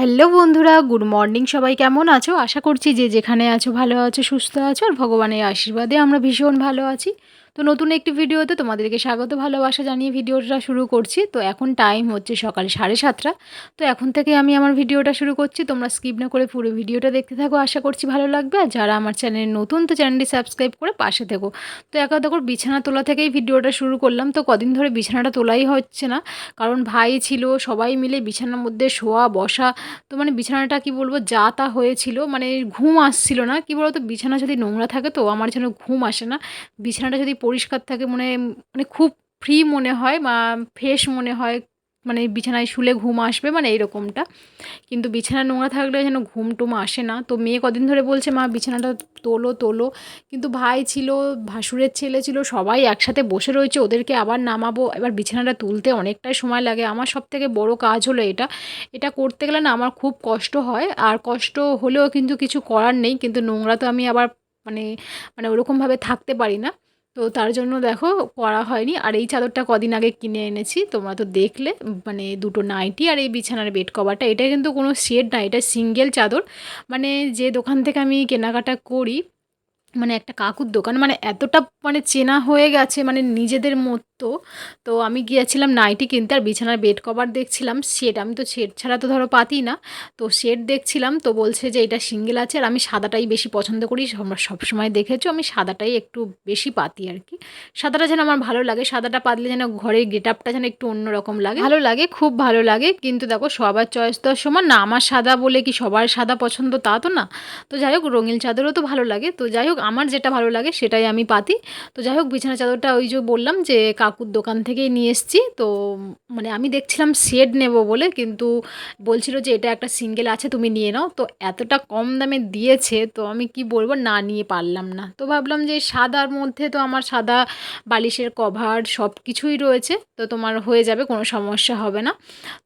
Hello বন্ধুরা, good morning সবাই কেমন আছো? আশা করছি যে যেখানে আছো ভালো আছো, সুস্থ আছো, আর ভগবানের আশীর্বাদে আমরা ভীষণ ভালো আছি। তো নতুন একটি ভিডিওতে তোমাদেরকে স্বাগত, ভালোবাসা জানিয়ে ভিডিওটা শুরু করছি। তো এখন টাইম হচ্ছে সকাল সাড়ে সাতটা। তো এখন থেকে আমি আমার ভিডিওটা শুরু করছি। তোমরা স্কিপ না করে পুরো ভিডিওটা দেখতে থাকো, আশা করছি ভালো লাগবে। আর যারা আমার চ্যানেলে নতুন, তো চ্যানেলটি সাবস্ক্রাইব করে পাশে থেকো। তো একা দেখো, বিছানা তোলা থেকেই ভিডিওটা শুরু করলাম। তো কদিন ধরে বিছানাটা তোলাই হচ্ছে না। কারণ ভাই ছিল, সবাই মিলে বিছানার মধ্যে শোয়া, বসা। তো মানে বিছানাটা কি বলব, যা তা হয়েছিল। মানে ঘুম আসছিল না। কি বলতো, বিছানা যদি নোংরা থাকে তো আমার যেন ঘুম আসে না। বিছানাটা যদি পরিষ্কার থাকে মানে মানে খুব ফ্রি মনে হয় বা ফ্রেশ মনে হয় মানে বিছানায় শুলে ঘুম আসবে মানে এইরকমটা কিন্তু বিছানা নোংরা থাকলে যেন ঘুম টুম আসে না। তো মেয়ে কদিন ধরে বলছে, মা, বিছানাটা তোলো তোলো। কিন্তু ভাই ছিল, ভাসুরের ছেলে ছিল, সবাই একসাথে বসে রয়েছে, ওদেরকে আবার নামাবো। এবার বিছানাটা তুলতে অনেকটাই সময় লাগে। আমার সব থেকে বড় কাজ হলো এটা। এটা করতে গেলে না আমার খুব কষ্ট হয়। আর কষ্ট হলেও কিন্তু কিছু করার নেই। কিন্তু নোংরা তো আমি আবার মানে মানে ওরকমভাবে থাকতে পারি না। তো তার জন্য দেখো করা হয়নি। আর এই চাদরটা কদিন আগে কিনে এনেছি। তোমরা তো দেখলে মানে দুটো নাইটি আর এই বিছানার বেড কভারটা। এটা কিন্তু কোনো শেড না, এটা সিঙ্গেল চাদর। মানে যে দোকান থেকে আমি কেনাকাটা করি মানে একটা কাকুর দোকান মানে এতটা মানে চেনা হয়ে গেছে মানে নিজেদের মতো। তো আমি গিয়েছিলাম নাইটি কিনতে আর বিছানার বেড কভার দেখছিলাম, সেট আমি তো সেট ছাড়া তো ধরো পাতি না। তো সেট দেখছিলাম, তো বলছে যে এটা সিঙ্গেল আছে আর আমি সাদাটাই বেশি পছন্দ করি, তোমরা সবসময় দেখেছ, আমি সাদাটাই একটু বেশি পাতি আর কি। সাদাটা যেন আমার ভালো লাগে, সাদাটা পাতলে যেন ঘরের গেট আপটা যেন একটু অন্যরকম লাগে। ভালো লাগে, খুব ভালো লাগে, কিন্তু দেখো সবার চয়েস তো সমান, না আমার সাদা বলে কি সবার সাদা পছন্দ তা তো না। তো যাই হোক, রঙিন চাদরও তো ভালো লাগে, তো যাই হোক আমার যেটা ভালো লাগে সেটাই আমি পাতি। তো যাই হোক, বিছানা চাদরটা ওই যে বললাম যে কাকুর দোকান থেকেই নিয়ে এসেছি। তো মানে আমি দেখছিলাম শেড নেব বলে, কিন্তু বলছিল যে এটা একটা সিঙ্গেল আছে, তুমি নিয়ে নাও। তো এতটা কম দামে দিয়েছে, তো আমি কি বলব, না নিয়ে পারলাম না। তো ভাবলাম যে সাদার মধ্যে তো আমার সাদা বালিশের কভার সব কিছুই রয়েছে, তো তোমার হয়ে যাবে, কোনো সমস্যা হবে না।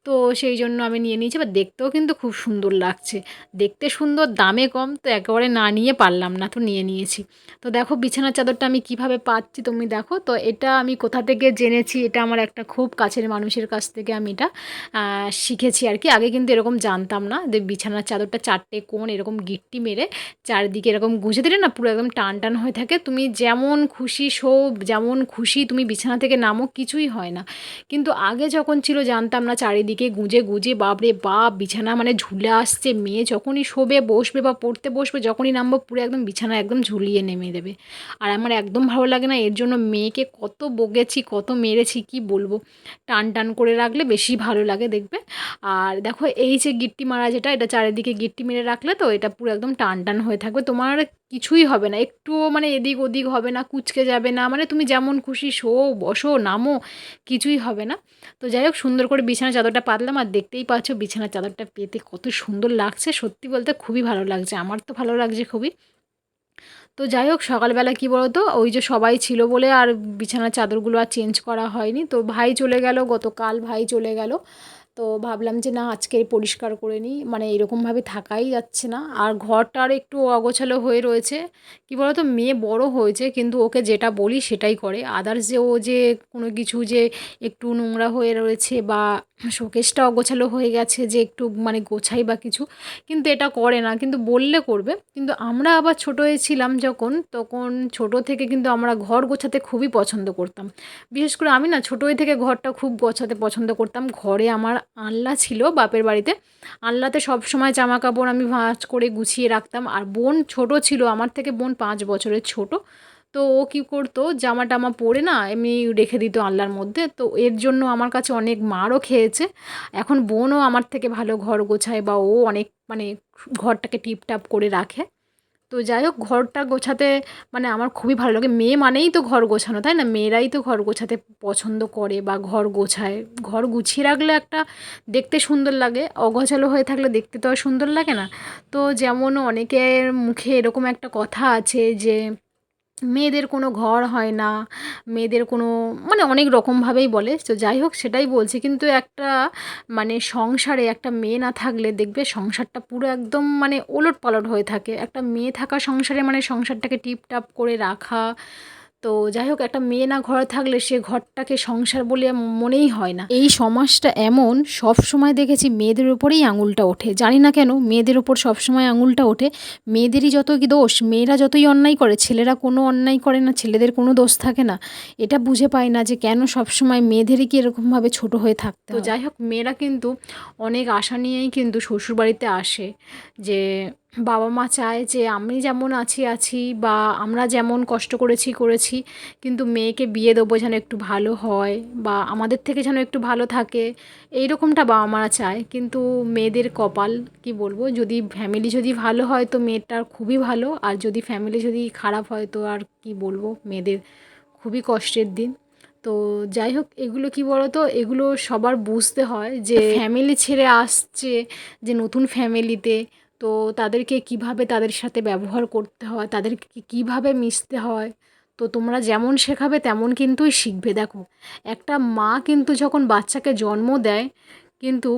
তো সেই জন্য আমি নিয়ে নিয়েছি বা দেখতেও কিন্তু খুব সুন্দর লাগছে। দেখতে সুন্দর, দামে কম, তো একেবারে না নিয়ে পারলাম না, তো নিয়ে নিয়ে নিয়েছি তো দেখো বিছানার চাদরটা আমি কীভাবে পাচ্ছি তুমি দেখো। তো এটা আমি কোথা থেকে জেনেছি, এটা আমার একটা খুব কাছের মানুষের কাছ থেকে আমি এটা শিখেছি আর কি। আগে কিন্তু এরকম জানতাম না যে বিছানার চাদরটা চারটে কোণ এরকম গিট্টি মেরে চারিদিকে এরকম গুঁজে দিলে না পুরো একদম টান টান হয়ে থাকে। তুমি যেমন খুশি শো যেমন খুশি তুমি বিছানা থেকে নামো কিছুই হয় না। কিন্তু আগে যখন ছিল জানতাম না চারিদিকে গুঁজে গুঁজে, বাপরে বাপ, বিছানা মানে ঝুলে আসছে। মেয়ে যখনই শোবে, বসবে বা পড়তে বসবে, যখনই নামবো পুরো একদম বিছানা একদম ঝুলিয়ে নেমে দেবে। আর আমার একদম ভালো লাগে না, এর জন্য মেয়েকে কত বকেছি, কত মেরেছি, কি বলব? টান টান করে রাখলে বেশি ভালো লাগে দেখবে। আর দেখো, এই যে গিট্টি মারা যেটা, এটা চারিদিকে গিট্টি মেরে রাখলে তো এটা পুরো একদম টান টান হয়ে থাকবে। তোমার কিছুই হবে না, একটুও মানে এদিক ওদিক হবে না, কুচকে যাবে না মানে তুমি যেমন খুশি শো, বসো, নামো, কিছুই হবে না। তো যাই হোক, সুন্দর করে বিছানা চাদরটা পাতলাম, আর দেখতেই পাচ্ছ বিছানার চাদরটা পেতে কত সুন্দর লাগছে। সত্যি বলতে খুবই ভালো লাগছে, আমার তো ভালো লাগছে খুবই। তো যাই হোক, সকালবেলা কী বলতো, ওই যে সবাই ছিল বলে আর বিছানার চাদরগুলো আর চেঞ্জ করা হয়নি। তো ভাই চলে গেল, গতকাল ভাই চলে গেল। তো ভাবলাম যে না, আজকে পরিষ্কার করে নিই। মানে এরকমভাবে থাকাই যাচ্ছে না। আর ঘরটা আর একটু অগোছালো হয়ে রয়েছে। কী বলতো, মেয়ে বড় হয়েছে, কিন্তু ওকে যেটা বলি সেটাই করে। আদার্স যে ও যে কোনো কিছু যে একটু নোংরা হয়ে রয়েছে বা শোকেসটা অগোছালো হয়ে গেছে, যে একটু মানে গোছাই বা কিছু, কিন্তু এটা করে না। কিন্তু বললে করবে। কিন্তু আমরা আবার ছোটো ছিলাম যখন, তখন ছোট থেকে কিন্তু আমরা ঘর গোছাতে খুবই পছন্দ করতাম। বিশেষ করে আমি না, ছোটোই থেকে ঘরটা খুব গোছাতে পছন্দ করতাম। ঘরে আমার আনলা ছিল বাপের বাড়িতে। আনলাতে সব সময় জামা কাপড় আমি ভাঁজ করে গুছিয়ে রাখতাম। আর বোন ছোট ছিল, আমার থেকে বোন পাঁচ বছরের ছোট। তো ও কী করতো জামা টামা পরে না এমনি রেখে দিত আনলার মধ্যে। তো এর জন্য আমার কাছে অনেক মারও খেয়েছে। এখন বোনও আমার থেকে ভালো ঘর গোছায় বা ও অনেক মানে ঘরটাকে টিপটাপ করে রাখে। তো যাই হোক, ঘরটা গোছাতে মানে আমার খুবই ভালো লাগে। মেয়ে মানেই তো ঘর গোছানো, তাই না? মেয়েরাই তো ঘর গোছাতে পছন্দ করে বা ঘর গোছায়। ঘর গুছিয়ে রাখলে একটা দেখতে সুন্দর লাগে, অগোছালো হয়ে থাকলে দেখতে তো আর সুন্দর লাগে না। তো যেমন অনেকের মুখে এরকম একটা কথা আছে যে মেয়েদের কোনো ঘর হয় না, মেয়েদের কোনো মানে অনেক রকমভাবেই বলে। তো যাই হোক, সেটাই বলছি। কিন্তু একটা মানে সংসারে একটা মেয়ে না থাকলে দেখবে সংসারটা পুরো একদম মানে ওলট পালট হয়ে থাকে। একটা মেয়ে থাকা সংসারে মানে সংসারটাকে টিপটাপ করে রাখা তো যাই হোক একটা মেয়ে না ঘরে থাকলে সে ঘরটাকে সংসার বলে মনেই হয় না। এই সমাজটা এমন সব সময় দেখেছি মেয়েদের উপরেই আঙুলটা ওঠে। জানি না কেন মেয়েদের ওপর সবসময় আঙুলটা ওঠে। মেয়েদেরই যত কি দোষ মেয়েরা যতই অন্যায় করে ছেলেরা কোনো অন্যায় করে না ছেলেদের কোনো দোষ থাকে না। এটা বুঝে পায় না যে কেন সবসময় মেয়েদেরই কি এরকমভাবে ছোট হয়ে থাকতে তো যাই হোক মেয়েরা কিন্তু অনেক আশা নিয়েই কিন্তু শ্বশুরবাড়িতে আসে যে বাবা মা চায় যে আমি যেমন আছি আছি বা আমরা যেমন কষ্ট করেছি করেছি কিন্তু মেয়েকে বিয়ে দেবো যেন একটু ভালো হয় বা আমাদের থেকে যেন একটু ভালো থাকে এই রকমটা বাবা মারা চায়। কিন্তু মেয়েদের কপাল কি বলব যদি ফ্যামিলি যদি ভালো হয় তো মেয়েটার খুবই ভালো আর যদি ফ্যামিলি যদি খারাপ হয় তো আর কি বলব মেয়েদের খুবই কষ্টের দিন। তো যাই হোক এগুলো কি বলো তো এগুলো সবার বুঝতে হয় যে ফ্যামিলি ছেড়ে আসছে যে নতুন ফ্যামিলিতে তো তাদেরকে কীভাবে তাদের সাথে ব্যবহার করতে হয়, তাদেরকে কীভাবে মিশতে হয়? তো তোমরা যেমন শেখাবে তেমন কিন্তুই শিখবে। দেখো, একটা মা কিন্তু যখন বাচ্চাকে জন্ম দেয়, কিন্তু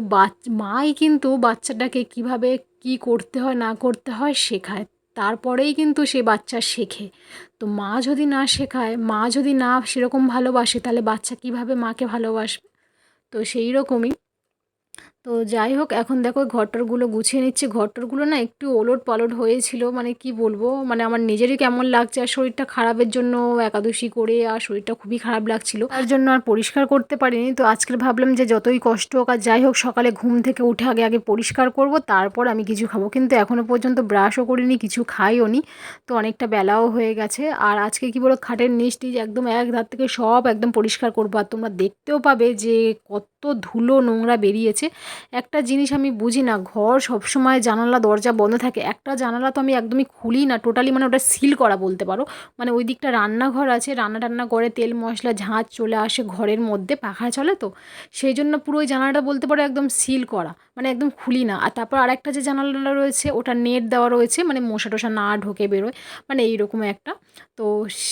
মাই কিন্তু বাচ্চাটাকে কীভাবে কি করতে হয়, না করতে হয় শেখায়। তারপরেই কিন্তু সে বাচ্চা শেখে। তো মা যদি না শেখায়, মা যদি না সেরকম ভালোবাসে, তাহলে বাচ্চা কীভাবে মাকে ভালোবাসবে? তো সেই রকমই তো যাই হোক, এখন দেখো ঘরটরগুলো গুছিয়ে নিচ্ছি। ঘরটরগুলো না একটু ওলট পালট হয়েছিল মানে কি বলব? মানে আমার নিজেরই কেমন লাগছে, আর শরীরটা খারাপের জন্য একাদশী করে, আর শরীরটা খুবই খারাপ লাগছিল। তার জন্য আর পরিষ্কার করতে পারিনি। তো আজকের ভাবলাম যে যতই কষ্ট হোক, আর যাই হোক, সকালে ঘুম থেকে উঠে আগে আগে পরিষ্কার করব, তারপর আমি কিছু খাব। কিন্তু এখনও পর্যন্ত ব্রাশও করিনি, কিছু খাইও নি। তো অনেকটা বেলাও হয়ে গেছে। আর আজকে কি বলো খাটের নিচ একদম এক ধার থেকে সব একদম পরিষ্কার করব। আর তোমরা দেখতেও পাবে যে কত ধুলো নোংরা বেরিয়েছে। একটা জিনিস আমি বুঝি না, ঘর সবসময় জানালা, দরজা বন্ধ থাকে। একটা জানালা তো আমি একদমই খুলি না টোটালি মানে ওটা সিল করা বলতে পারো। মানে ওই দিকটা রান্নাঘর আছে রান্না টান্না করে তেল, মশলা, ঝাঁজ চলে আসে ঘরের মধ্যে, পাখা চলে তো। সেই জন্য পুরো ওই জানালাটা বলতে পারো একদম সিল করা মানে একদম খুলি না। আর তারপর আরেকটা যে জানালা রয়েছে, ওটা নেট দেওয়া রয়েছে মানে মশা টশা না ঢোকে বেরোয় মানে এইরকম একটা। তো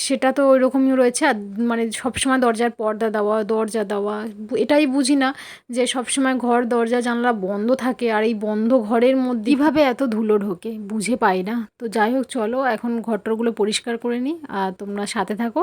সেটা তো ওই রকমই রয়েছে, আর মানে সবসময় দরজার পর্দা দেওয়া, দরজা দেওয়া, এটাই বুঝি না যে সবসময় ঘর, দরজা, জানলা বন্ধ থাকে আর এই বন্ধ ঘরের মধ্যে কীভাবে এত ধুলো ঢোকে? বুঝে পাই না। তো যাই হোক, চলো এখন ঘরটরগুলো পরিষ্কার করে নিই আর তোমরা সাথে থাকো।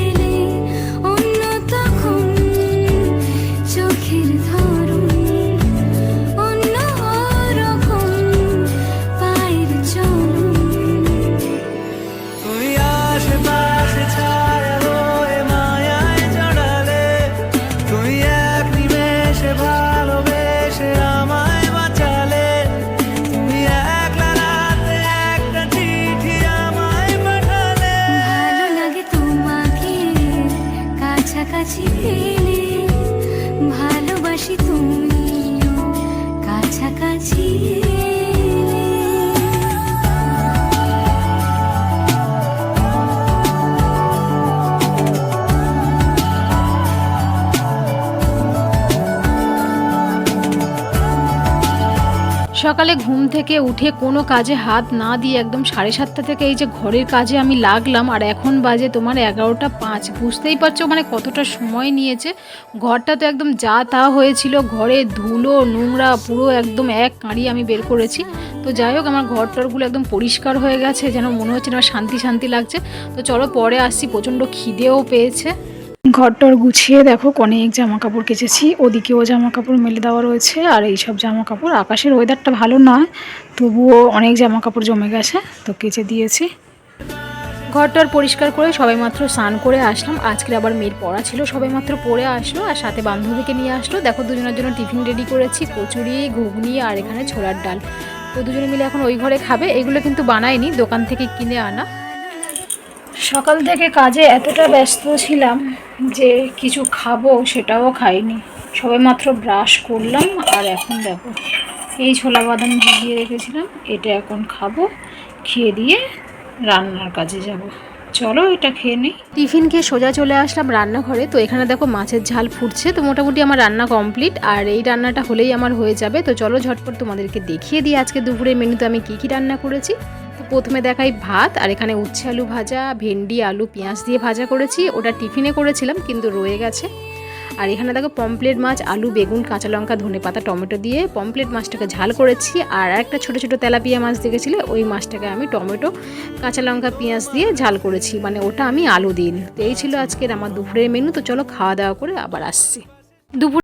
সকালে ঘুম থেকে উঠে কোনো কাজে হাত না দিয়ে একদম সাড়ে সাতটা থেকে এই যে ঘরের কাজে আমি লাগলাম, আর এখন বাজে তোমার এগারোটা পাঁচ। বুঝতেই পারছ মানে কতটা সময় নিয়েছে। ঘরটা তো একদম যা তা হয়েছিল, ঘরে ধুলো, নোংরা, পুরো একদম এক কাঁড়ি আমি বের করেছি। তো যাই হোক, আমার ঘর টরগুলো একদম পরিষ্কার হয়ে গেছে, যেন মনে হচ্ছে না শান্তি শান্তি লাগছে। তো চলো পরে আসছি, প্রচণ্ড খিদেও পেয়েছে। ঘরটর গুছিয়ে দেখো অনেক জামা কাপড় কেচেছি। ওদিকেও জামা কাপড় মেলে দেওয়া রয়েছে, আর এই সব জামা কাপড় আকাশের ওয়েদারটা ভালো নয়, তবুও অনেক জামা কাপড় জমে গেছে, তো কেচে দিয়েছি। ঘরটর পরিষ্কার করে সবাই মাত্র স্নান করে আসলাম। আজকের আবার মেয়ের পড়া ছিল সবাই মাত্র পড়ে আসলো আর সাথে বান্ধবীকে নিয়ে আসলো। দেখো দুজনের জন্য টিফিন রেডি করেছি, কচুরি, ঘুগনি আর এখানে ছোলার ডাল। তো দুজনে মিলে এখন ওই ঘরে খাবে, এগুলো কিন্তু বানায়নি, দোকান থেকে কিনে আনা। সকাল থেকে কাজে এতটা ব্যস্ত ছিলাম যে কিছু খাব সেটাও খাইনি। সবে মাত্র ব্রাশ করলাম আর এখন দেখো, এই ছোলা বাদাম ভিজিয়ে রেখেছিলাম, এটা এখন খাব, খেয়ে দিয়ে রান্নার কাজে যাব। চলো এটা খেয়ে নিই। টিফিন খেয়ে সোজা চলে আসলাম রান্নাঘরে। তো এখানে দেখো মাছের ঝাল ফুটছে, তো মোটামুটি আমার রান্না কমপ্লিট, আর এই রান্নাটা হলেই আমার হয়ে যাবে। তো চলো ঝটপট তোমাদেরকে দেখিয়ে দিই আজকে দুপুরের মেনুতে আমি কী কী রান্না করেছি। প্রথমে দেখাই ভাত, আর এখানে উচ্ছে আলু ভাজা, ভেন্ডি, আলু, পেঁয়াজ দিয়ে ভাজা করেছি। ওটা টিফিনে করেছিলাম, কিন্তু রয়ে গেছে। আর এখানে দেখো পমপ্লেট মাছ, আলু, বেগুন, কাঁচা লঙ্কা, ধনে পাতা, টমেটো দিয়ে পমপ্লেট মাছটাকে ঝাল করেছি। আর একটা ছোটো ছোটো তেলাপিয়া মাছ দেখেছিলে? ওই মাছটাকে আমি টমেটো, কাঁচা লঙ্কা, পেঁয়াজ দিয়ে ঝাল করেছি। মানে ওটা আমি আলু দিন তো এই ছিল আজকের আমার দুপুরের মেনু তো চলো খাওয়া দাওয়া করে আবার আসছি। দুপুর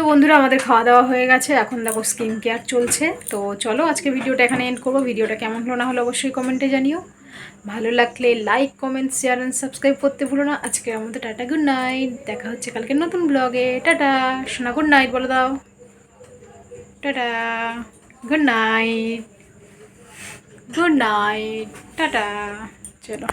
তো বন্ধুরা, আমাদের খাওয়া দাওয়া হয়ে গেছে। এখন দেখো স্কিন কেয়ার চলছে। তো চলো আজকে ভিডিওটা এখানে এন্ড করব। ভিডিওটা কেমন হলো না হলো অবশ্যই কমেন্টে জানিও। ভালো লাগলে like comment share and subscribe করতে ভুলো না। আজকে আমাদের টাটা গুড নাইট দেখা হচ্ছে কালকে নতুন ব্লগে টাটা শোনা গুড নাইট বলে দাও। Tata good night good night tata. চলো।